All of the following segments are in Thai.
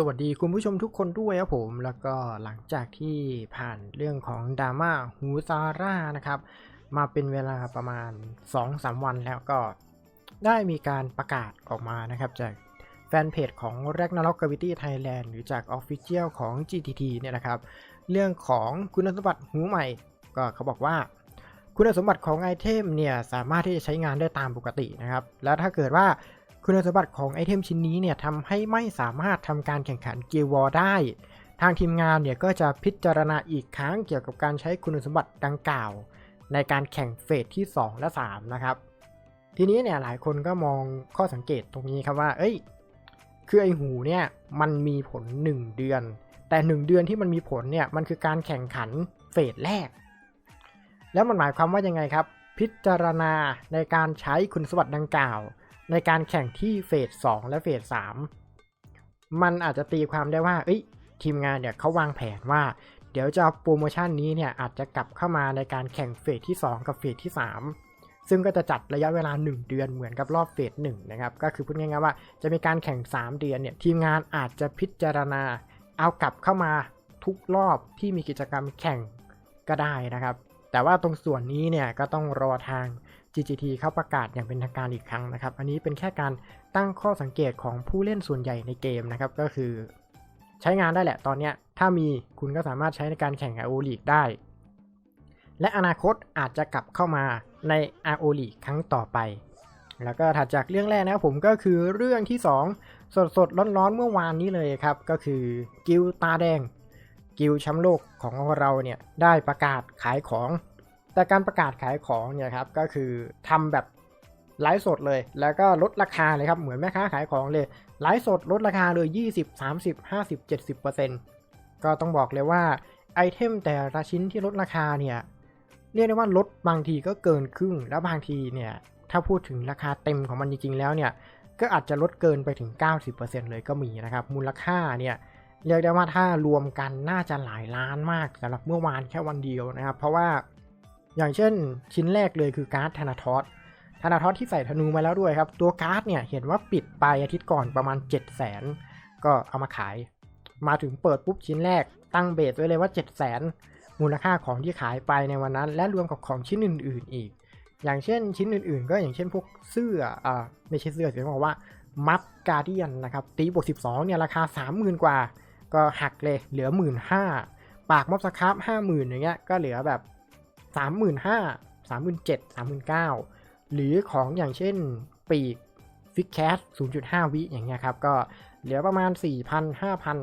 สวัสดีคุณผู้ชมทุกคนด้วยครับผม แล้วก็หลังจากที่ผ่านเรื่องของดราม่าหูซาร่านะครับ มาเป็นเวลาประมาณ 2-3 วันแล้วก็ได้มีการประกาศออกมานะครับ จากแฟนเพจของ r a g n a r o k Gravity Thailand หรือจาก Official ของ GTT เนี่ยนะครับ เรื่องของคุณสมบัติหูใหม่ ก็เขาบอกว่า คุณสมบัติของไอเทมเนี่ยสามารถที่จะใช้งานได้ตามปกตินะครับ แล้วถ้าเกิดว่า คุณสมบัติของไอเทมชิ้นนี้เนี่ยทำให้ไม่สามารถทำการแข่งขันเก l วอ r ได้ ทางทีมงานเนี่ยก็จะพิจารณาอีกครั้งเกี่ยวกับการใช้คุณสมบัติดังกล่าว ในการแข่งเฟสที่ 2 และ 3 นะครับ ทีนี้เนี่ยหลายคนก็มองข้อสังเกตตรงนี้ครับว่า เอ้ย คือไอหูเนี่ยมันมีผล 1 เดือน แต่ 1 เดือนที่มันมีผลเนี่ยมันคือการแข่งขันเฟสแรก แล้วมันหมายความว่ายังไงครับ พิจารณาในการใช้คุณสมบัติดังกล่าว ในการแข่งที่เฟส2และเฟส3มันอาจจะตีความได้ว่าเอ้ยทีมงานเนี่ยเขาวางแผนว่า เดี๋ยวจะโปรโมชั่นนี้เนี่ยอาจจะกลับเข้ามาในการแข่งเฟสที่ 2 กับเฟสที่ 3 ซึ่งก็จะจัดระยะเวลา 1 เดือนเหมือนกับรอบเฟส1นะครับ ก็คือพูดง่ายๆว่าจะมีการแข่ง 3 เดือนเนี่ยทีมงานอาจจะพิจารณา เอากลับเข้ามาทุกรอบที่มีกิจกรรมแข่งก็ได้นะครับ แต่ว่าตรงส่วนนี้เนี่ยก็ต้องรอทาง GGT เข้าประกาศอย่างเป็นทางการอีกครั้งนะครับ อันนี้เป็นแค่การตั้งข้อสังเกตของผู้เล่นส่วนใหญ่ในเกมนะครับ ก็คือ ใช้งานได้แหละตอนเนี้ถ้ามีคุณก็สามารถใช้ในการแข่ง RO League ได้ และอนาคตอาจจะกลับเข้ามาใน RO League ครั้งต่อไป แล้วก็ถัดจากเรื่องแรกนะครับผมก็คือเรื่องที่ 2 สดสดๆร้อนๆเมื่อวานนี้เลยครับ ก็คือกิลตาแดงกิลแชมป์โลกของเราเนี่ยได้ประกาศขายของ แต่การประกาศขายของเนี่ยครับก็คือทำแบบไลฟ์สดเลย แล้วก็ลดราคาเลยครับเหมือนแม่ค้าขายของเลยไลฟ์สดลดราคาเลย 20 30 50 70%ก็ต้องบอกเลยว่าไอเทมแต่ละชิ้นที่ลดราคาเนี่ยเรียกได้ว่าลดบางทีก็เกินครึ่ง แล้วบางทีเนี่ยถ้าพูดถึงราคาเต็มของมันจริงๆแล้วเนี่ยก็อาจจะลดเกินไปถึง 90%เลยก็มีนะครับ มูลค่าเนี่ยเรียกได้ว่าถ้ารวมกันน่าจะหลายล้านมากสำหรับเมื่อวานแค่วันเดียวนะครับ เพราะว่า อย่างเช่น ชิ้นแรกเลยคือการ์ดธนาทอสธนาทอสที่ใส่ธนูมาแล้วด้วยครับ ตัวการ์ดเนี่ยเห็นว่าปิดไปอาทิตย์ก่อนประมาณ 7 0 0 0 0 0ก็เอามาขาย มาถึงเปิดปุ๊บชิ้นแรกตั้งเบสไว้เลยว่า 7 0 0 0 0 0มูลค่าของที่ขายไปในวันนั้น และรวมกับของชิ้นอื่น ๆ อีก อย่างเช่นชิ้นอื่นๆ ก็อย่างเช่นพวกเสื้ออ่าไม่ใช่เสื้อเสิบอกว่ามัฟการเดียนนะครับตีบวก12เนี่ยราคา 30,000 กว่า ก็หักเลยเหลือ 1 5ื่นปากม็อบสครับห้าหมื่นอย่างเงี้ยก็เหลือแบบ สามหมื่นห้าสามหมื่นเจ็ดสามหมื่นเก้าหรือของอย่างเช่นปีกฟิกแคสศูนย์จุดห้าวิอย่างเงี้ยครับ ก็เหลือประมาณสี่พันห้าพัน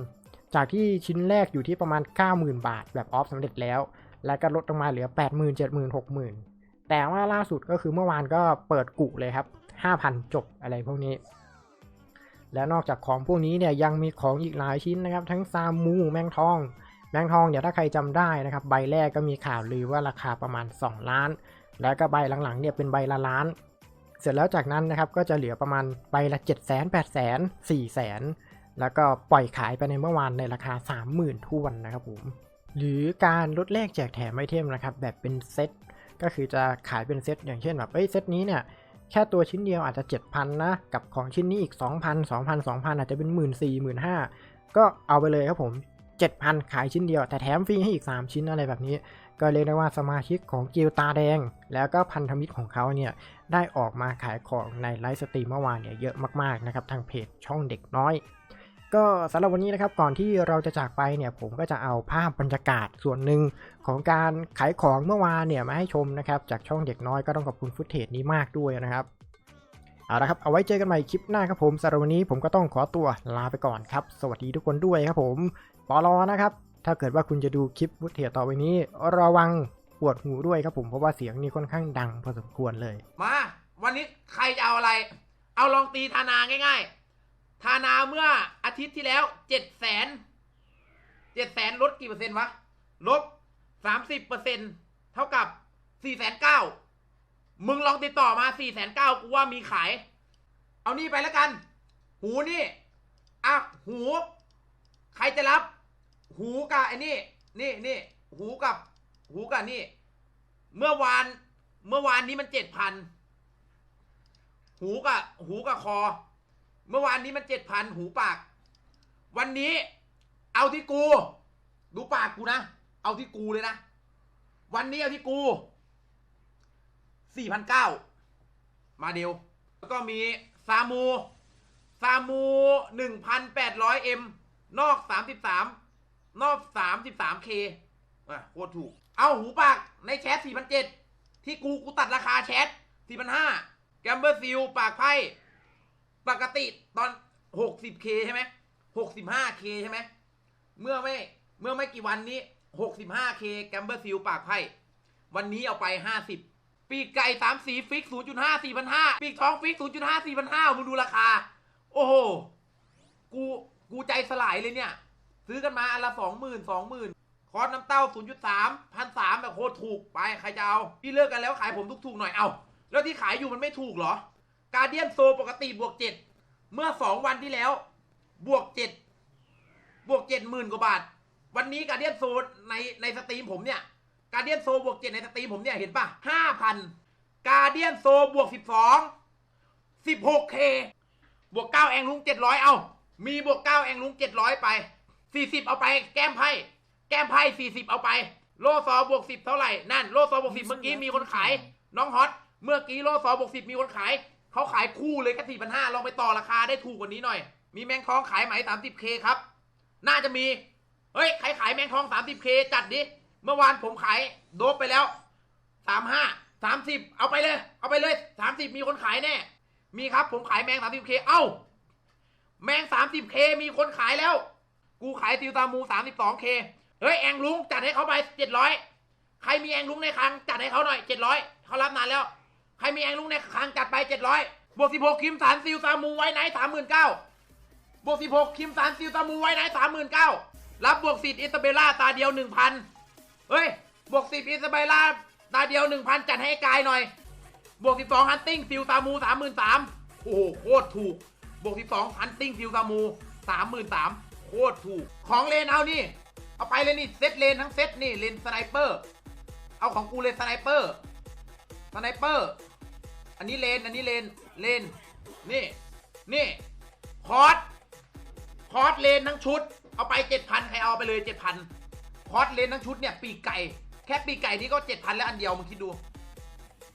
จากที่ชิ้นแรกอยู่ที่ประมาณ 90,000 บาทแบบออฟสำเร็จแล้ว แล้วก็ลดลงมาเหลือ 80,000 70,000 60,000 แต่ว่าล่าสุดก็คือเมื่อวานก็เปิดกุเลยครับ 5,000 จบอะไรพวกนี้ และนอกจากของพวกนี้เนี่ยยังมีของอีกหลายชิ้นนะครับ ทั้งซามูแมงทอง แมงทองเดี๋ยวถ้าใครจำได้นะครับใบแรกก็มีข่าวลือว่าราคาประมาณ 2 ล้าน แล้วก็ใบหลังๆเนี่ยเป็นใบละล้าน เสร็จแล้วจากนั้นนะครับก็จะเหลือประมาณใบละ 7 0 0 0 0 8 0 0 0 0 4 0 0 0 0 แล้วก็ปล่อยขายไปในเมื่อวานในราคา 30,000ทวนนะครับผมหรือการลดแลกแจกแถมไอเทมนะครับแบบเป็นเซตก็คือจะขายเป็นเซตอย่างเช่นแบบเอ้ยเซตนี้เนี่ยแค่ตัวชิ้นเดียวอาจจะ 7,000นะกับของชิ้นนี้อีก 2,000 2,000 2,000 อาจจะเป็น 1 4 0 0 0 1 5ก็เอาไปเลยครับผม 7,000 ขายชิ้นเดียว แต่แถมฟรีให้อีก 3 ชิ้นอะไรแบบนี้ ก็เรียกได้ว่าสมาชิกของกิลตาแดง แล้วก็พันธมิตรของเขาเนี่ย ได้ออกมาขายของในไลฟ์สตรีมเมื่อวานเนี่ยเยอะมากๆนะครับ ทางเพจช่องเด็กน้อยก็สำหรับวันนี้นะครับก่อนที่เราจะจากไปเนี่ยผมก็จะเอาภาพบรรยากาศส่วนหนึ่งของการขายของเมื่อวานเนี่ยมาให้ชมนะครับจากช่องเด็กน้อยก็ต้องขอบคุณฟุตเทจนี้มากด้วยนะครับเอาละครับเอาไว้เจอกันใหม่คลิปหน้าครับผมสำหรับวันนี้ผมก็ต้องขอตัวลาไปก่อนครับ สวัสดีทุกคนด้วยครับผม ปอลอนะครับ ถ้าเกิดว่าคุณจะดูคลิปฟุตเทต่อไปนี้ ระวังปวดหูด้วยครับผมเพราะว่าเสียงนี่ค่อนข้างดังพอสมควรเลย มา วันนี้ใครจะเอาอะไร เอาลองตีธานาง่าย ๆ ธานาเมื่ออาทิตย์ที่แล้วเจ็ดแสนเจ็ดแสนลดกี่เปอร์เซ็นต์วะลบสามสิบเปอร์เซ็นต์เท่ากับสี่แสนเก้ามึงลองติดต่อมาสี่แสนเก้ากูว่ามีขาย เอานี่ไปแล้วกัน หูนี่อะหู ใครจะรับ หูกับไอ้นี่นี่นี่หูกับหูกับนี่ เมื่อวานเมื่อวานนี้มันเจ็ดพันหูกับหูกับคอ เมื่อวานนี้มันเจ็ดพันหูปาก วันนี้ เอาที่กู ดูปากกูนะ เอาที่กูเลยนะ วันนี้เอาที่กูสี่พันเก้ามาเดียว แล้วก็มีซามู ซามูหนึ่งพันแปดร้อยเอ็มนอกสามสิบสามนอกสาม สิบสามเคอะโคตรถูก เอาหูปากในแชทสี่พันเจ็ดที่กูกูตัดราคาแชทสี่พันห้าแกมเบอร์ซิลปากไพ่ปกติตอนหกสิบเคใช่ไหมหกสิบห้าเคใช่ไหม เมื่อไม่เมื่อไม่กี่วันนี้หกสิบห้าเคแกมเบอร์ซิลปากไพ่วันนี้เอาไปห้าสิบปีกไก่สามสีฟิกศูนย์จุดห้าสี่พันห้าปีกทองฟิกศูนย์จุดห้าสี่พันห้ามึงดูราคา โอ้โห กู กูใจสลายเลยเนี่ย ซื้อกันมาอันละสองหมื่นสองหมื่นคอร์สน้ำเต้าศูนย์จุดสามพันสามแบบโคตรถูกไปใครจะเอาพี่เลิกกันแล้วขายผมถูกๆหน่อยเอาแล้วที่ขายอยู่มันไม่ถูกเหรอการเดียนโซปกติบวกเจ็ดเมื่อสองวันที่แล้ว บวกเจ็ดบวกเจ็ดหมื่นกว่าบาท วันนี้การเดียนโซในในสตรีมผมเนี่ยการเดียนโซบวกเจ็ดในสตรีมผมเนี่ยเห็นปะห้าพันการเดียนโซบวกสิบสองสิบหกเคบวกเก้าแองลุงเจ็ดร้อยเอามีบวกเก้าแองลุงเจ็ดร้อยไป สี่สิบเอาไป แก้มไพ่แก้มไพ่สี่สิบเอาไป โลซอบวกสิบเท่าไหร่นั่นโลซอบวกสิบเมื่อกี้มีคนขาย น้องฮอตเมื่อกี้โลซอบวกสิบมีคนขายเขาขายคู่เลยแค่สี่พันห้าลองไปต่อราคาได้ถูกกว่านี้หน่อย มีแมงทองขายไหมสามสิบเคครับ น่าจะมี เฮ้ยใครขายแมงทองสามสิบเคจัดดิเมื่อวานผมขายโดบไปแล้วสามห้าสามสิบเอาไปเลย เอาไปเลยสามสิบมีคนขายแน่ มีครับผมขายแมง 30k เอ้า แมง 30k มีคนขายแล้ว กูขายติวตามู 32k เคเฮ้ยแองลุงจัดให้เขาไป700ใครมีแองลุงในคลังจัดให้เขาหน่อย700เขารับนานแล้ว ใครมีแองลุงในคลังจัดไป700บวก16คิมสันซิลตามูไว้ไหน39,000บวก16คิมสันซิลตามูไว้ไหน39,000รับบวกสิทธิ์อิซาเบล่าตาเดียว1,000เฮ้ยบวกสิทธิ์อิซาเบล่าตาเดียว1,000จัดให้กายหน่อย บวก12ฮันติ้งฟิลซามู33,000โอ้โหโคตรถูกบวก12ฮันติ้งฟิลซามู33,000 โคตรถูก ของเลนเอานี่ เอาไปเลยนี่เซตเลนทั้งเซตนี่เลนสไนเปอร์ เอาของกูเลยสไนเปอร์ สไนเปอร์ อันนี้เลน อันนี้เลน เลน นี่ นี่ คอร์สคอร์สเลนทั้งชุด เอาไป7,000ใครเอาไปเลย7,000คอร์สเลนทั้งชุดเนี่ยปีกไก่ แค่ปีกไก่นี่ก็7,000แล้วอันเดียวมึงคิดดู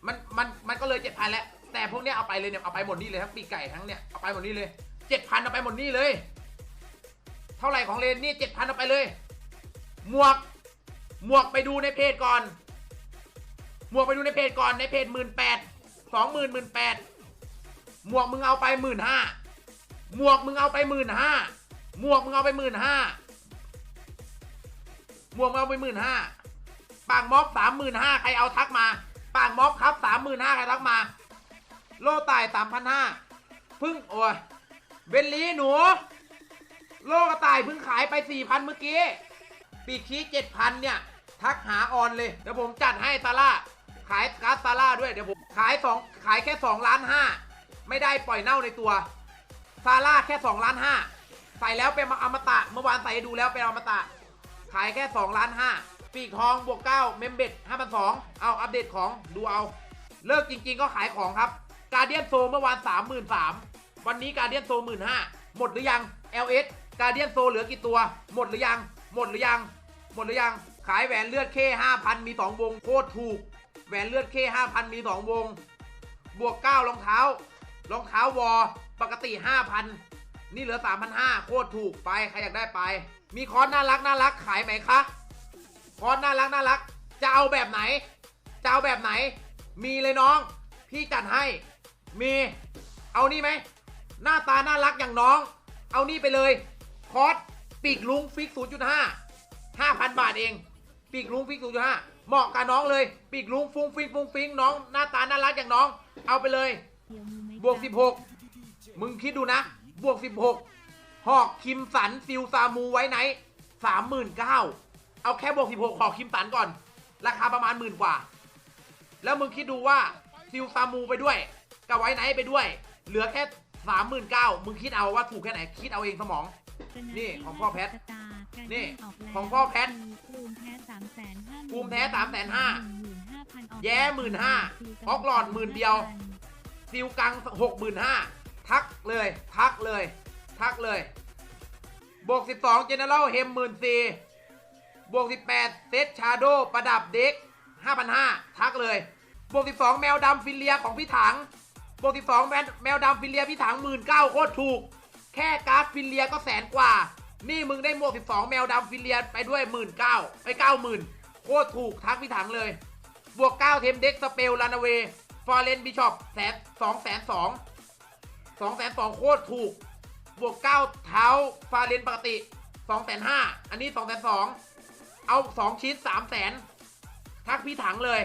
มัน มัน มันก็เลยเจ็ดพันแล้ว แต่พวกเนี้ยเอาไปเลยเนี่ย เอาไปหมดนี่เลยทั้งปีกไก่ทั้งเนี่ย เอาไปหมดนี่เลยเจ็ดพันเอาไปหมดนี่เลย เท่าไหร่ของเลนนี่เจ็ดพันเอาไปเลย หมวก หมวกไปดูในเพจก่อน หมวกไปดูในเพจก่อนในเพจหมื่นแปดสองหมื่นหมื่นแปดหมวกมึงเอาไปหมื่นห้าหมวกมึงเอาไปหมื่นห้าหมวกมึงเอาไปหมื่นห้าหมวกมึงเอาไปหมื่นห้าปากม็อบสามหมื่นห้าใครเอาทักมาปากม็อบครับสามหมื่นห้าใครทักมา โลตายสามพันห้าพึ่งโอ้ยเบลลี่หนู โลกระต่ายเพิ่งขายไปสี่พันเมื่อกี้ ปีกชี้เจ็ดพันเนี่ย ทักหาออนเลย เดี๋ยวผมจัดให้ซาร่า ขายการ์ดซาร่าด้วย เดี๋ยวผมขายสองขายแค่สองล้านห้าไม่ได้ปล่อยเน่าในตัวซาร่าแค่สองล้านห้าใส่แล้วเป็นอมตะ เมื่อวานใส่ดูแล้วเป็นอมตะ ขายแค่2ล้าน5ปีกทองบวก9เมมเบ็ด5,200เอาอัปเดตของดูเอา เลิกจริง ๆ ก็ขายของครับ การเดียนโซเมื่อวาน 33,000วันนี้การเดียนโซ15,000หมดหรือยัง LS การเดียนโซเหลือกี่ตัว หมดหรือยัง หมดหรือยัง หมดหรือยัง ขายแหวนเลือดเค5,000 มี 2 วง โคตรถูก แหวนเลือดเค5,000 มี 2 วง บวก 9 รองเท้า รองเท้าวอ ปกติ 5,000 นี่เหลือ 3,500 โคตรถูก ไป ใครอยากได้ไป มีคอร์สน่ารักน่ารัก ขายไหมคะ คอร์สน่ารักน่ารัก จะเอาแบบไหน จะเอาแบบไหน มีเลยน้อง พี่จัดให้ มี เอานี่ไหม หน้าตาน่ารักอย่างน้อง เอานี่ไปเลย คอสปีกลุงฟิก 0.5 5,000 บาทเอง ปีกลุงฟิก 0.5 เหมาะกับน้องเลย ปีกลุงฟุ้งฟิงฟุ้งฟิงน้องหน้าตาน่ารักอย่างน้อง เอาไปเลย บวก 16 มึงคิดดูนะ บวก 16 หอกคิมสันซิลซามูไว้ไหน39,000เอาแค่บวก 16 หอกคิมสันก่อน ราคาประมาณหมื่นกว่า แล้วมึงคิดดูว่าซิลซามูไปด้วยกับไว้ไหนไปด้วย เหลือแค่ 39,000มึงคิดเอาว่าถูกแค่ไหน คิดเอาเองสมอง นี่ของพ่อแพทนี่ของพ่อแพทภูมิแท้สามแสนห้าภูมิแท้350,000แย่15,000ออกหลอดหมื่นเดียวซิลกัง65,000ทักเลย ทักเลย ทักเลย บวกสิบสองเจเนอเรลเฮมหมื่นสี่บวกสิบแปดเซตชาโดประดับเด็กห้าพันห้าทักเลย บวกสิบสองแมวดำฟิลเลียของพี่ถัง บวกสิบสองแมวแมวดำฟิลเลียพี่ถังหมื่นเก้าโคตรถูก แค่กราฟฟิลเลียก็แสนกว่า นี่มึงได้หมวกสิบสองแมวดำฟิลเลียไปด้วยหมื่นเก้าไปเก้าหมื่นโคตรถูกทักพี่ถังเลย บวกเก้าเทมเด็กสเปลลานาเวฟอร์เรนบิชอปแสนสองแสนสองสองแสนสองโคตรถูก บวกเก้าเท้าฟาเรนปกติสองแสนห้าอันนี้สองแสนสองเอาสองชิ้นสามแสนทักพี่ถังเลย